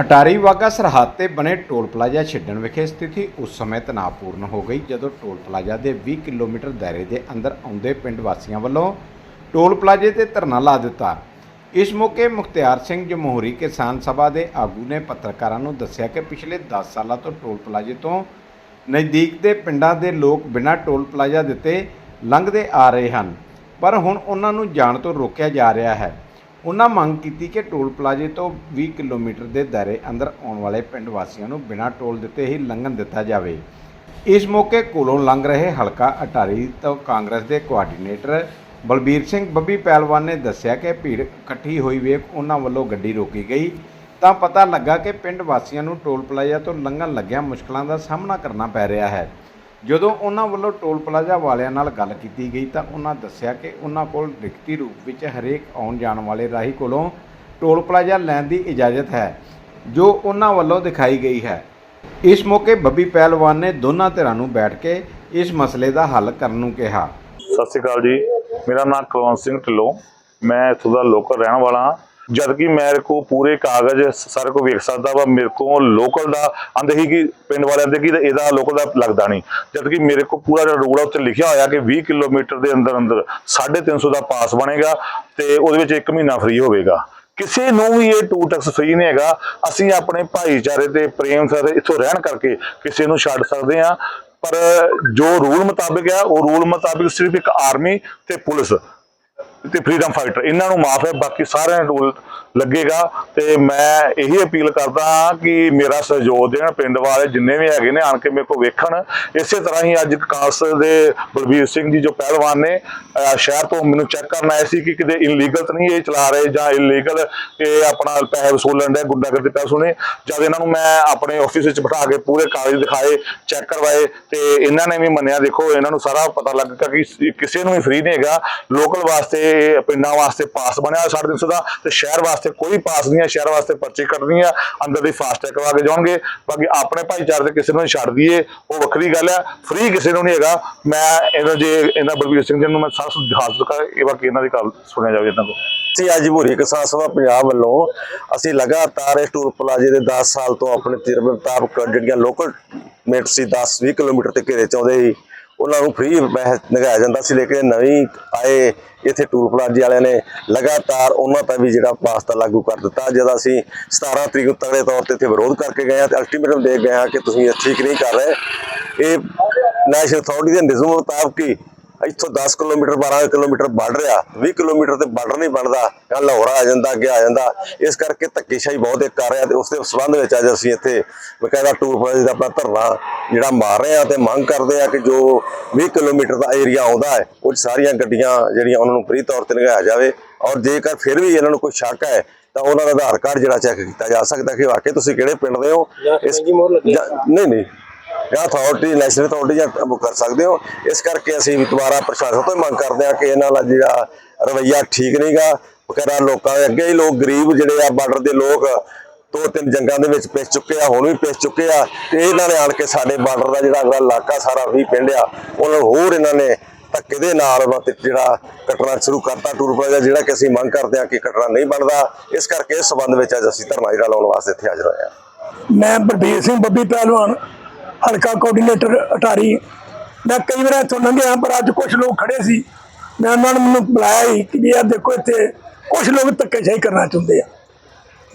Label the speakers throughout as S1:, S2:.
S1: ਅਟਾਰੀ ਵਾਗਾ ਸਰਹੱਦ ਤੇ ਬਣੇ ਟੋਲ ਪਲਾਜ਼ਾ ਛੱਡਣ ਵਿਖੇ ਸਥਿਤੀ ਉਸ ਸਮੇਂ ਤਣਾਅਪੂਰਨ ਹੋ ਗਈ, ਜਦੋਂ ਟੋਲ ਪਲਾਜ਼ਾ ਦੇ 20 ਕਿਲੋਮੀਟਰ ਦਾਇਰੇ ਦੇ ਅੰਦਰ ਆਉਂਦੇ ਪਿੰਡ ਵਾਸੀਆਂ ਵੱਲੋਂ ਟੋਲ ਪਲਾਜ਼ੇ ਤੇ ਧਰਨਾ ਲਾ ਦਿੱਤਾ। ਇਸ ਮੌਕੇ ਮੁਖਤਿਆਰ ਸਿੰਘ ਜਮਹੂਰੀ ਕਿਸਾਨ ਸਭਾ ਦੇ ਆਗੂ ਨੇ ਪੱਤਰਕਾਰਾਂ ਨੂੰ ਦੱਸਿਆ ਕਿ ਪਿਛਲੇ 10 ਸਾਲਾਂ ਤੋਂ ਟੋਲ ਪਲਾਜ਼ੇ ਤੋਂ ਨਜ਼ਦੀਕ ਦੇ ਪਿੰਡਾਂ ਦੇ ਲੋਕ ਬਿਨਾਂ ਟੋਲ ਪਲਾਜ਼ਾ ਦਿੱਤੇ ਲੰਘਦੇ ਆ ਰਹੇ ਹਨ, ਪਰ ਹੁਣ ਉਹਨਾਂ ਨੂੰ ਜਾਣ ਤੋਂ ਰੋਕਿਆ ਜਾ ਰਿਹਾ ਹੈ। ਉਹਨਾਂ ਮੰਗ ਕੀਤੀ ਕਿ ਟੋਲ ਪਲਾਜ਼ੇ ਤੋਂ 20 ਕਿਲੋਮੀਟਰ ਦੇ ਦਾਇਰੇ ਅੰਦਰ ਆਉਣ ਵਾਲੇ ਪਿੰਡ ਵਾਸੀਆਂ ਨੂੰ ਬਿਨਾਂ ਟੋਲ ਦਿੱਤੇ ਹੀ ਲੰਘਣ ਦਿੱਤਾ ਜਾਵੇ। ਇਸ ਮੌਕੇ ਕੋਲੋਂ ਲੰਘ ਰਹੇ ਹਲਕਾ ਅਟਾਰੀ ਤੋਂ ਕਾਂਗਰਸ ਦੇ ਕੋਆਰਡੀਨੇਟਰ ਬਲਬੀਰ ਸਿੰਘ ਬੱਬੀ ਪਹਿਲਵਾਨ ਨੇ ਦੱਸਿਆ ਕਿ ਭੀੜ ਇਕੱਠੀ ਹੋਈ ਵੇਖ ਉਹਨਾਂ ਵੱਲੋਂ ਗੱਡੀ ਰੋਕੀ ਗਈ। ਤਾਂ ਪਤਾ ਲੱਗਾ ਕਿ ਪਿੰਡ ਵਾਸੀਆਂ ਨੂੰ ਟੋਲ ਪਲਾਜ਼ਾ ਤੋਂ ਲੰਘਣ ਲੱਗਿਆਂ ਮੁਸ਼ਕਲਾਂ ਦਾ ਸਾਹਮਣਾ ਕਰਨਾ ਪੈ ਰਿਹਾ ਹੈ। ਜਦੋਂ ਉਹਨਾਂ ਵੱਲੋਂ ਟੋਲ ਪਲਾਜ਼ਾ ਵਾਲਿਆਂ ਨਾਲ ਗੱਲ ਕੀਤੀ ਗਈ ਤਾਂ ਉਹਨਾਂ ਦੱਸਿਆ ਕਿ ਉਹਨਾਂ ਕੋਲ ਲਿਖਤੀ ਰੂਪ ਵਿੱਚ ਹਰੇਕ ਆਉਣ ਜਾਣ ਵਾਲੇ ਰਾਹੀ ਕੋਲੋਂ ਟੋਲ ਪਲਾਜ਼ਾ ਲੈਣ ਦੀ ਇਜਾਜ਼ਤ ਹੈ, ਜੋ ਉਹਨਾਂ ਵੱਲੋਂ ਦਿਖਾਈ ਗਈ ਹੈ। ਇਸ ਮੌਕੇ ਬੱਬੀ ਪਹਿਲਵਾਨ ਨੇ ਦੋਨਾਂ ਧਿਰਾਂ ਨੂੰ ਬੈਠ ਕੇ ਇਸ ਮਸਲੇ ਦਾ ਹੱਲ ਕਰਨ ਨੂੰ ਕਿਹਾ।
S2: ਸਤਿ ਸ਼੍ਰੀ ਅਕਾਲ ਜੀ। ਮੇਰਾ ਨਾਮ ਕੁਲਵੰਤ ਸਿੰਘ ਢਿੱਲੋਂ। ਮੈਂ ਇੱਥੋਂ ਦਾ ਲੋਕਲ ਰਹਿਣ ਵਾਲਾ ਹਾਂ। ਜਦਕਿ ਮੇਰੇ ਕੋ ਪੂਰੇ ਕਾਗਜ਼ ਸਾਰੇ ਕੋ ਵੇਖ ਸਕਦਾ ਵਾ, ਮੇਰੇ ਕੋ ਲੋਕਲ ਦਾ, ਆਂਦੇ ਹੀ ਕਿ ਪਿੰਡ ਵਾਲਿਆਂ ਦੇ ਕਿ ਇਹਦਾ ਲੋਕਲ ਦਾ ਲੱਗਦਾ ਨਹੀਂ। ਜਦਕਿ ਮੇਰੇ ਕੋ ਪੂਰਾ ਜਿਹੜਾ ਰੂਲ ਉੱਤੇ ਲਿਖਿਆ ਹੋਇਆ ਕਿ 20 ਕਿਲੋਮੀਟਰ ਦੇ ਅੰਦਰ ਅੰਦਰ 350 ਦਾ ਪਾਸ ਬਣੇਗਾ ਤੇ ਉਹਦੇ ਵਿੱਚ 1 ਮਹੀਨਾ ਫ੍ਰੀ ਹੋਵੇਗਾ। ਕਿਸੇ ਨੂੰ ਵੀ ਇਹ ਟੂ ਟੈਕਸ ਫ੍ਰੀ ਨਹੀਂ ਹੈਗਾ। ਅਸੀਂ ਆਪਣੇ ਭਾਈਚਾਰੇ ਤੇ ਪ੍ਰੇਮ ਸਰ ਇੱਥੋਂ ਰਹਿਣ ਕਰਕੇ ਕਿਸੇ ਨੂੰ ਛੱਡ ਸਕਦੇ ਆ ਪਰ ਜੋ ਰੂਲ ਮੁਤਾਬਿਕ ਹੈ ਉਹ ਰੂਲ ਮੁਤਾਬਿਕ ਸਿਰਫ ਇੱਕ ਆਰਮੀ ਤੇ ਪੁਲਿਸ। ਤੇ ਫਰੀडम ਫਾਈਟਰ ਇਹਨਾਂ ਨੂੰ ਮਾਫ ਹੈ, ਬਾਕੀ ਸਾਰਿਆਂ ਨੂੰ ਰੂਲ ਲੱਗੇਗਾ। ਤੇ ਮੈਂ ਇਹੀ ਅਪੀਲ ਕਰਦਾ ਹਾਂ ਕਿ ਮੇਰਾ ਸਹਿਯੋਗ ਦੇਣ, ਪਿੰਡ ਵਾਲੇ ਜਿੰਨੇ ਵੀ ਹੈਗੇ ਨੇ, ਆਣ ਕੇ ਮੇਰੇ ਕੋਲ ਵੇਖਣ। ਇਸੇ ਤਰ੍ਹਾਂ ਹੀ ਅੱਜ ਕਾਂਸ ਦੇ ਬਲਬੀਰ ਸਿੰਘ ਜੀ ਜੋ ਪਹਿਲਵਾਨ ਨੇ ਸ਼ਹਿਰ ਤੋਂ ਮੈਨੂੰ ਚੈੱਕ ਕਰਨ ਆਏ ਸੀ ਕਿ ਕਿਤੇ ਇਨਲੀਗਲ ਤਾਂ ਨਹੀਂ ਇਹ ਚਲਾ ਰਹੇ ਜਾਂ ਇਲੀਗਲ ਇਹ ਆਪਣਾ ਪੈਸੇ ਵਸੂਲਣ ਦੇ ਗੁੰਡਾਗਰਦੀ ਪੈਸੇ ਸੁਣੇ ਜਦ ਇਹਨਾਂ ਨੂੰ ਮੈਂ ਆਪਣੇ ਆਫਿਸ ਵਿੱਚ ਬਿਠਾ ਕੇ ਪੂਰੇ ਕਾਗਜ਼ ਦਿਖਾਏ ਚੈੱਕ ਕਰਵਾਏ, ਤੇ ਇਹਨਾਂ ਨੇ ਵੀ ਮੰਨਿਆ, ਦੇਖੋ, ਇਹਨਾਂ ਨੂੰ ਸਾਰਾ ਪਤਾ ਲੱਗ ਗਿਆ ਕਿ ਕਿਸੇ ਨੂੰ ਵੀ ਫ੍ਰੀ ਨਹੀਂ ਹੈਗਾ। ਲੋਕਲ ਵਾਸਤੇ ਪਿੰਡਾਂ ਵਾਸਤੇ ਪਾਸ ਬਣਿਆ 350 ਦਾ ਤੇ ਸ਼ਹਿਰ ਵਾਸਤੇ ਕੋਈ ਪਾਸ ਨਹੀਂ ਹੈ, ਸ਼ਹਿਰ ਵਾਸਤੇ ਪਰਚੀ ਕੱਟਣੀ ਆ ਅੰਦਰ ਦੀ ਫਾਸਟੈਗ ਕਰਵਾ ਕੇ ਜਾਣਗੇ ਬਾਕੀ ਆਪਣੇ ਭਾਈਚਾਰੇ ਦੇ ਕਿਸੇ ਨੂੰ ਛੱਡ ਦਈਏ, ਉਹ ਵੱਖਰੀ ਗੱਲ ਹੈ ਫ੍ਰੀ ਕਿਸੇ ਨੂੰ ਨਹੀਂ ਹੈਗਾ, ਮੈਂ ਇਹਨਾਂ ਜੇ ਇਹਨਾਂ ਬਲਬੀਰ ਸਿੰਘ ਜੀ ਨੂੰ ਮੈਂ ਸਾਰਾ ਕੁਝ ਦਿਖਾ ਇਹ ਬਾਕੀ ਇਹਨਾਂ ਦੀ ਗੱਲ ਸੁਣਿਆ ਜਾਵੇ ਇਹਨਾਂ ਕੋਲ।
S3: ਅਸੀਂ ਅੱਜ ਭੂਰੀ ਕਿਸਾਨ ਸਭਾ ਪੰਜਾਬ ਵੱਲੋਂ ਅਸੀਂ ਲਗਾਤਾਰ ਇਸ ਟੂਰ ਪਲਾਜ਼ੇ ਦੇ 10 ਸਾਲ ਤੋਂ ਆਪਣੇ ਤਜਰਬੇ ਮੁਤਾਬਕ ਜਿਹੜੀਆਂ ਲੋਕਲ ਮੇਟ ਸੀ 10 20 ਕਿਲੋਮੀਟਰ ਤੇ ਘੇਰੇ ਚਾਉਂਦੇ ਸੀ ਉਹਨਾਂ ਨੂੰ ਫ੍ਰੀ ਲਗਾਇਆ ਜਾਂਦਾ ਸੀ, ਲੇਕਿਨ ਨਵੀਂ ਆਏ ਇੱਥੇ ਟੂਰ ਪਲਾਜ਼ੇ ਵਾਲਿਆਂ ਨੇ ਲਗਾਤਾਰ ਉਹਨਾਂ ਤੇ ਵੀ ਜਿਹੜਾ ਪਾਸਤਾ ਲਾਗੂ ਕਰ ਦਿੱਤਾ। ਜਦ ਅਸੀਂ 17 ਤਰੀਕ ਨੂੰ ਤਗੜੇ ਤੌਰ ਤੇ ਇੱਥੇ ਵਿਰੋਧ ਕਰਕੇ ਗਏ ਹਾਂ ਤੇ ਅਲਟੀਮੇਟਮ ਦੇ ਗਏ ਹਾਂ ਕਿ ਤੁਸੀਂ ਇਹ ਠੀਕ ਨਹੀਂ ਕਰ ਰਹੇ। ਇਹ ਨੈਸ਼ਨਲ ਅਥਾਰਟੀ ਦੇ ਨਿਯਮ ਮੁਤਾਬਕ ਹੀ ਇੱਥੋਂ 10 ਕਿਲੋਮੀਟਰ 12 ਕਿਲੋਮੀਟਰ ਵੱਧ ਰਿਹਾ 20 ਕਿਲੋਮੀਟਰ ਤੇ ਬਾਰਡਰ ਨਹੀਂ ਬਣਦਾ। ਜਾਂ ਲਾਹੌਰ ਆ ਜਾਂਦਾ ਅੱਗੇ ਆ ਜਾਂਦਾ। ਇਸ ਕਰਕੇ ਧੱਕੇਸ਼ਾਹੀ ਬਹੁਤ ਇੱਕ ਕਰ ਰਿਹਾ ਤੇ ਉਸ ਦੇ ਸੰਬੰਧ ਵਿੱਚ ਅੱਜ ਅਸੀਂ ਇੱਥੇ ਬਕਾਇਦਾ ਟੂਰ ਪਲਾਜ਼ੇ ਦਾ ਆਪਣਾ ਧਰਨਾ ਜਿਹੜਾ ਮਾਰ ਰਹੇ ਆ ਤੇ ਮੰਗ ਕਰਦੇ ਆ ਕਿ ਜੋ 20 ਕਿਲੋਮੀਟਰ ਦਾ ਏਰੀਆ ਆਉਂਦਾ ਹੈ ਉਹ ਸਾਰੀਆਂ ਗੱਡੀਆਂ ਜਿਹੜੀਆਂ ਉਹਨਾਂ ਨੂੰ ਫ੍ਰੀ ਤੌਰ ਤੇ ਲਗਾਇਆ ਜਾਵੇ। ਔਰ ਜੇਕਰ ਫਿਰ ਵੀ ਇਹਨਾਂ ਨੂੰ ਕੋਈ ਸ਼ੱਕ ਹੈ ਤਾਂ ਉਹਨਾਂ ਦਾ ਆਧਾਰ ਕਾਰਡ ਜਿਹੜਾ ਚੈੱਕ ਕੀਤਾ ਜਾ ਸਕਦਾ ਕਿ ਵਾਕਈ ਤੁਸੀਂ ਕਿਹੜੇ ਪਿੰਡ ਦੇ ਹੋ? ਇਸ ਨਹੀਂ ਨਹੀਂ। ਜਾਂ ਅਥਾਰਟੀ ਨੈਸ਼ਨਲ ਅਥਾਰਟੀ ਜਾਂ ਕਰ ਸਕਦੇ ਹੋ। ਇਸ ਕਰਕੇ ਅਸੀਂ ਦੁਬਾਰਾ ਪ੍ਰਸ਼ਾਸਨ ਤੋਂ ਹੀ ਮੰਗ ਕਰਦੇ ਹਾਂ ਕਿ ਇਹਨਾਂ ਦਾ ਜਿਹੜਾ ਰਵਈਆ ਠੀਕ ਨਹੀਂਗਾ। ਵਗੈਰਾ ਲੋਕਾਂ ਦੇ ਅੱਗੇ ਹੀ ਲੋਕ, ਗਰੀਬ ਜਿਹੜੇ ਆ, ਬਾਰਡਰ ਦੇ ਲੋਕ, ਦੋ ਤਿੰਨ ਜੰਗਾਂ ਦੇ ਵਿੱਚ ਪਿਸ ਚੁੱਕੇ ਆ, ਹੁਣ ਵੀ ਪਿਸ ਚੁੱਕੇ ਆ। ਤੇ ਇਹਨਾਂ ਨੇ ਆਣ ਕੇ ਸਾਡੇ ਬਾਰਡਰ ਦਾ ਜਿਹੜਾ ਅਗਲਾ ਇਲਾਕਾ ਸਾਰਾ ਵੀ ਪਿੰਡ ਆ, ਉਹਨਾਂ ਹੋਰ ਇਹਨਾਂ ਨੇ ਧੱਕੇ ਦੇ ਨਾਲ ਜਿਹੜਾ ਕੱਟਣਾ ਸ਼ੁਰੂ ਕਰਤਾ, ਟੂਰ ਪਲਾਜ਼ਾ ਜਿਹੜਾ ਕਿ ਅਸੀਂ ਮੰਗ ਕਰਦੇ ਹਾਂ ਕਿ ਕੱਟਣਾ ਨਹੀਂ ਬਣਦਾ। ਇਸ ਕਰਕੇ ਇਸ ਸਬੰਧ ਵਿੱਚ ਅੱਜ ਅਸੀਂ ਧਰਨਾ ਜਿਹੜਾ ਲਾਉਣ ਵਾਸਤੇ ਇੱਥੇ ਹਾਜ਼ਰ ਹੋਏ ਹਾਂ।
S4: ਮੈਂ ਬਲਬੀਰ ਸਿੰਘ ਬੱਬੀ, ਪਹਿਲਵਾਨ। ਹਲਕਾ ਕੋਆਰਡੀਨੇਟਰ ਅਟਾਰੀ। ਮੈਂ ਕਈ ਵਾਰ ਇੱਥੋਂ ਲੰਘਿਆ, ਪਰ ਅੱਜ ਕੁਝ ਲੋਕ ਖੜੇ ਸੀ। ਮੈਂ ਉਹਨਾਂ ਨੂੰ ਮੈਨੂੰ ਬੁਲਾਇਆ ਹੀ ਕਿ ਵੀ ਯਾਰ ਦੇਖੋ ਇੱਥੇ ਕੁਝ ਲੋਕ ਧੱਕੇਸ਼ਾਹੀ ਕਰਨਾ ਚਾਹੁੰਦੇ ਆ।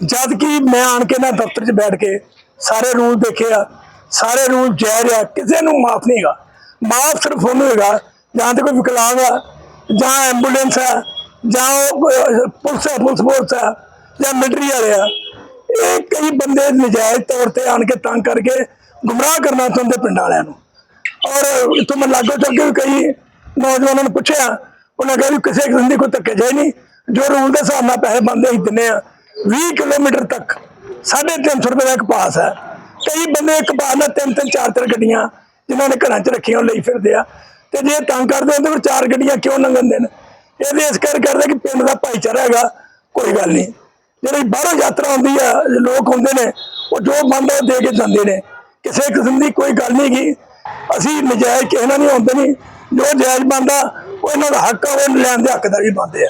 S4: ਜਦ ਕਿ ਮੈਂ ਆਣ ਕੇ ਨਾ ਦਫ਼ਤਰ 'ਚ ਬੈਠ ਕੇ ਸਾਰੇ ਰੂਲ ਦੇਖੇ ਆ, ਸਾਰੇ ਰੂਲ ਜਾਇਜ਼ ਆ, ਕਿਸੇ ਨੂੰ ਮਾਫ ਨਹੀਂਗਾ ਮਾਫ ਸਿਰਫ ਉਹਨੂੰ ਹੈਗਾ, ਜਾਂ ਤੇ ਕੋਈ ਵਿਕਲਾਂਗ ਆ, ਜਾਂ ਐਂਬੂਲੈਂਸ ਆ, ਜਾਂ ਉਹ ਪੁਲਿਸ ਆ, ਪੁਲਿਸ ਫੋਰਸ ਆ, ਜਾਂ ਮਿਲਟਰੀ ਵਾਲੇ ਆ। ਇਹ ਕਈ ਬੰਦੇ ਨਜਾਇਜ਼ ਤੌਰ ਤੇ ਆਣ ਕੇ ਤੰਗ ਕਰਕੇ ਗੁੰਮਰਾਹ ਕਰਨਾ ਚਾਹੁੰਦੇ ਪਿੰਡ ਵਾਲਿਆਂ ਨੂੰ। ਔਰ ਇਥੋਂ ਮੈਂ ਲਾਗੋ ਚੱਲ ਕੇ ਵੀ ਕਈ ਨੌਜਵਾਨਾਂ ਨੂੰ ਪੁੱਛਿਆ, ਉਹਨਾਂ ਕਹਿੰਦੇ ਵੀ ਕਿਸੇ ਕਿਸਮ ਦੀ ਕੋਈ ਧੱਕੇ ਜਾਈ ਨਹੀਂ, ਜੋ ਰੂਲ ਦੇ ਹਿਸਾਬ ਨਾਲ ਪੈਸੇ ਬੰਦੇ ਹੀ ਦਿੰਨੇ ਆ। 20 ਕਿਲੋਮੀਟਰ ਤੱਕ 350 ਰੁਪਏ ਦਾ ਇੱਕ ਪਾਸ ਹੈ। ਕਈ ਬੰਦੇ ਇੱਕ ਪਾਸ ਨਾਲ ਤਿੰਨ ਤਿੰਨ, ਚਾਰ ਚਾਰ ਗੱਡੀਆਂ ਜਿਨ੍ਹਾਂ ਨੇ ਘਰਾਂ 'ਚ ਰੱਖੀਆਂ, ਉਹ ਲਈ ਫਿਰਦੇ ਆ। ਤੇ ਜੇ ਤੰਗ ਕਰਦੇ ਹੋ ਫਿਰ ਚਾਰ ਗੱਡੀਆਂ ਕਿਉਂ ਲੰਘਣ ਦੇਣ? ਇਹਦੇ ਇਸ ਕਰ ਕਰਦੇ ਕਿ ਪਿੰਡ ਦਾ ਭਾਈਚਾਰਾ ਹੈਗਾ, ਕੋਈ ਗੱਲ ਨਹੀਂ। ਜਿਹੜੀ ਬਾਹਰੋਂ ਯਾਤਰਾ ਆਉਂਦੀ ਆ, ਲੋਕ ਹੁੰਦੇ ਨੇ, ਉਹ ਜੋ ਮੰਨਦੇ ਉਹ ਦੇ ਕੇ ਜਾਂਦੇ ਨੇ। ਕਿਸੇ ਕਿਸਮ ਦੀ ਕੋਈ ਗੱਲ ਨਹੀਂ ਗੀ ਅਸੀਂ ਨਜਾਇਜ਼ ਕਿਸੇ ਨਾਲ ਨਹੀਂ ਹੁੰਦੇ ਨਹੀਂ ਜੋ ਜਾਇਜ਼ ਬੰਦਾ ਉਹ ਇਹਨਾਂ ਦਾ ਹੱਕ ਆ, ਉਹ ਲੈਣ ਦੇ ਹੱਕਦਾਰ ਵੀ ਬੰਦੇ ਆ।